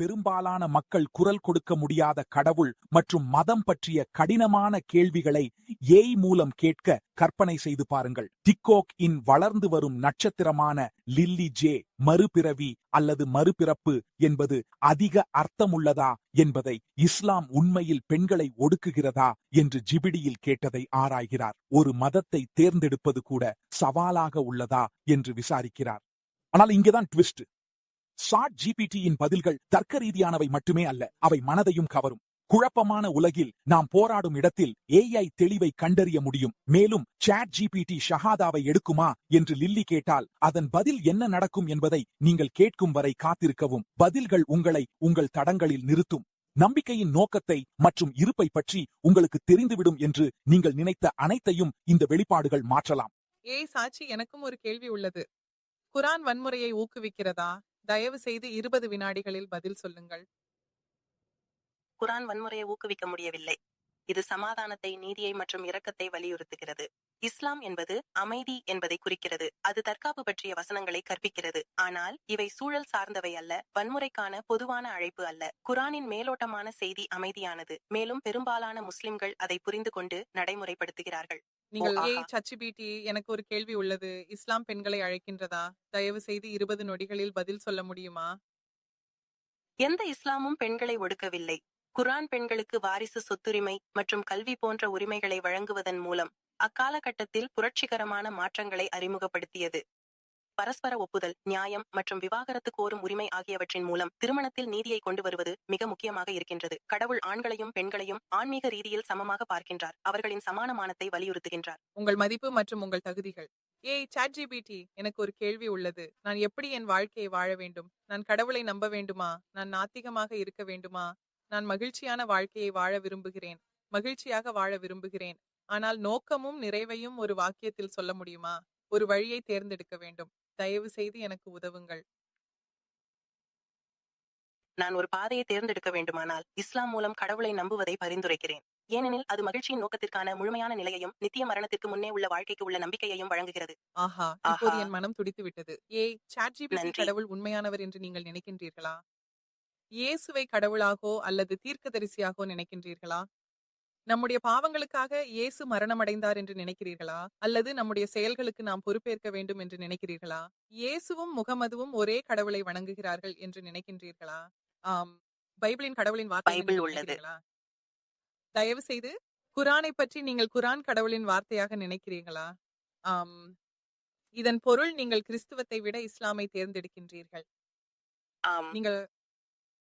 பெரும்பாலான மக்கள் குரல் கொடுக்க முடியாத கடவுள் மற்றும் மதம் பற்றிய கடினமான கேள்விகளை ஏய் மூலம் கேட்க கற்பனை செய்து பாருங்கள். டிக்கோக் இன் வளர்ந்து வரும் நட்சத்திரமான லில்லி ஜே மறுபிறவி அல்லது மறுபிறப்பு என்பது அதிக அர்த்தமுள்ளதா என்பதை இஸ்லாம் உண்மையில் பெண்களை ஒடுக்குகிறதா என்று ஜிபிடியில் கேட்டதை ஆராய்கிறார். ஒரு மதத்தை தேர்ந்தெடுப்பது கூட சவாலாக உள்ளதா என்று விசாரிக்கிறார். ஆனால் இங்கேதான் ட்விஸ்ட் சாட் ஜிபிடியின் பதில்கள் தர்க்க ரீதியானவை மட்டுமே அல்ல அவை மனதையும் கவரும். குழப்பமான உலகில் நாம் போராடும் இடத்தில் ஏஐ தெளிவை கண்டறிய முடியும். மேலும் சாட் ஜிபிடி ஷஹாதாவை எடுக்குமா என்று லில்லி கேட்டால் அதன் பதில் என்ன நடக்கும் என்பதை நீங்கள் கேட்கும் வரை காத்திருக்கவும். பதில்கள் உங்களை உங்கள் தடங்களில் நிறுத்தும். நம்பிக்கையின் நோக்கத்தை மற்றும் இருப்பை பற்றி உங்களுக்கு தெரிந்துவிடும் என்று நீங்கள் நினைத்த அனைத்தையும் இந்த வெளிப்பாடுகள் மாற்றலாம். ஏய் சாட்சி எனக்கும் ஒரு கேள்வி உள்ளது. குரான் வன்முறையை ஊக்குவிக்கிறதா? தயவு செய்து இருபது வினாடிகளில் பதில் சொல்லுங்கள். குரான் வன்முறையை ஊக்குவிக்க முடியவில்லை. இது சமாதானத்தை நீதியை மற்றும் இரக்கத்தை வலியுறுத்துகிறது. இஸ்லாம் என்பது அமைதி என்பதை குறிக்கிறது. அது தற்காப்பு பற்றிய வசனங்களை கற்பிக்கிறது. ஆனால் இவை சூழல் சார்ந்தவை அல்ல வன்முறைக்கான பொதுவான அழைப்பு அல்ல. குரானின் மேலோட்டமான செய்தி அமைதியானது. மேலும் பெரும்பாலான முஸ்லிம்கள் அதை புரிந்து கொண்டு நடைமுறைப்படுத்துகிறார்கள். நீங்கள். ஏய் சச்சிபிடி எனக்கு ஒரு கேள்வி உள்ளது. இஸ்லாம் பெண்களை அழைக்கின்றதா? தயவு செய்து இருபது நொடிகளில் பதில் சொல்ல முடியுமா? எந்த இஸ்லாமும் பெண்களை ஒடுக்கவில்லை. குர்ஆன் பெண்களுக்கு வாரிசு சொத்துரிமை மற்றும் கல்வி போன்ற உரிமைகளை வழங்குவதன் மூலம் அக்காலகட்டத்தில் புரட்சிகரமான மாற்றங்களை அறிமுகப்படுத்தியது. பரஸ்பர ஒப்புதல் நியாயம் மற்றும் விவாகரத்து கோரும் உரிமை ஆகியவற்றின் மூலம் திருமணத்தில் நீதியை கொண்டு வருவது மிக முக்கியமாக இருக்கின்றது. கடவுள் ஆண்களையும் பெண்களையும் ஆன்மீக ரீதியில் சமமாக பார்க்கின்றார். அவர்களின் சமானமானத்தை வலியுறுத்துகின்றார். உங்கள் மதிப்பு மற்றும் உங்கள் தகுதிகள். ஏய் சாட் ஜிபிடி எனக்கு ஒரு கேள்வி உள்ளது. நான் எப்படி என் வாழ்க்கையை வாழ வேண்டும்? நான் கடவுளை நம்ப வேண்டுமா? நான் நாத்திகமாக இருக்க வேண்டுமா? நான் மகிழ்ச்சியான வாழ்க்கையை வாழ விரும்புகிறேன். மகிழ்ச்சியாக வாழ விரும்புகிறேன். ஆனால் நோக்கமும் நிறைவையும் ஒரு வாக்கியத்தில் சொல்ல முடியுமா? ஒரு வழியை தேர்ந்தெடுக்க வேண்டும். தயவு செய்து எனக்கு உதவுங்கள். நான் ஒரு பாதையை தேர்ந்தெடுக்க வேண்டுமானால் இஸ்லாம் மூலம் கடவுளை நம்புவதை பரிந்துரைக்கிறேன். ஏனெனில் அது மகிழ்ச்சியின் நோக்கத்திற்கான முழுமையான நிலையையும் நித்திய மரணத்திற்கு முன்னே உள்ள வாழ்க்கைக்கு உள்ள நம்பிக்கையையும் வழங்குகிறது. ஆஹா இப்போது. என் மனம் துடித்து விட்டது ஏய் சாட் ஜிபிடி நன்றி. கடவுள் உண்மையானவர் என்று நீங்கள் நினைக்கின்றீர்களா? இயேசுவை கடவுளாகோ அல்லது தீர்க்கதரிசியாகோ நினைக்கின்றீர்களா? நம்முடைய பாவங்களுக்காக இயேசு மரணமடைந்தார் என்று நினைக்கிறீர்களா? அல்லது நம்முடைய செயல்களுக்கு நாம் பொறுப்பேற்க வேண்டும் என்று நினைக்கிறீர்களா? இயேசுவும் முகமதுவும் ஒரே கடவுளை வணங்குகிறார்கள் என்று நினைக்கின்றீர்களா? ஆம் பைபிளின் கடவுளின் வார்த்தை உள்ளது. தயவு செய்து குரானை பற்றி நீங்கள் குரான் கடவுளின் வார்த்தையாக நினைக்கிறீர்களா? ஆம் இதன் பொருள் நீங்கள் கிறிஸ்துவத்தை விட இஸ்லாமை தேர்ந்தெடுக்கின்றீர்கள். நீங்கள்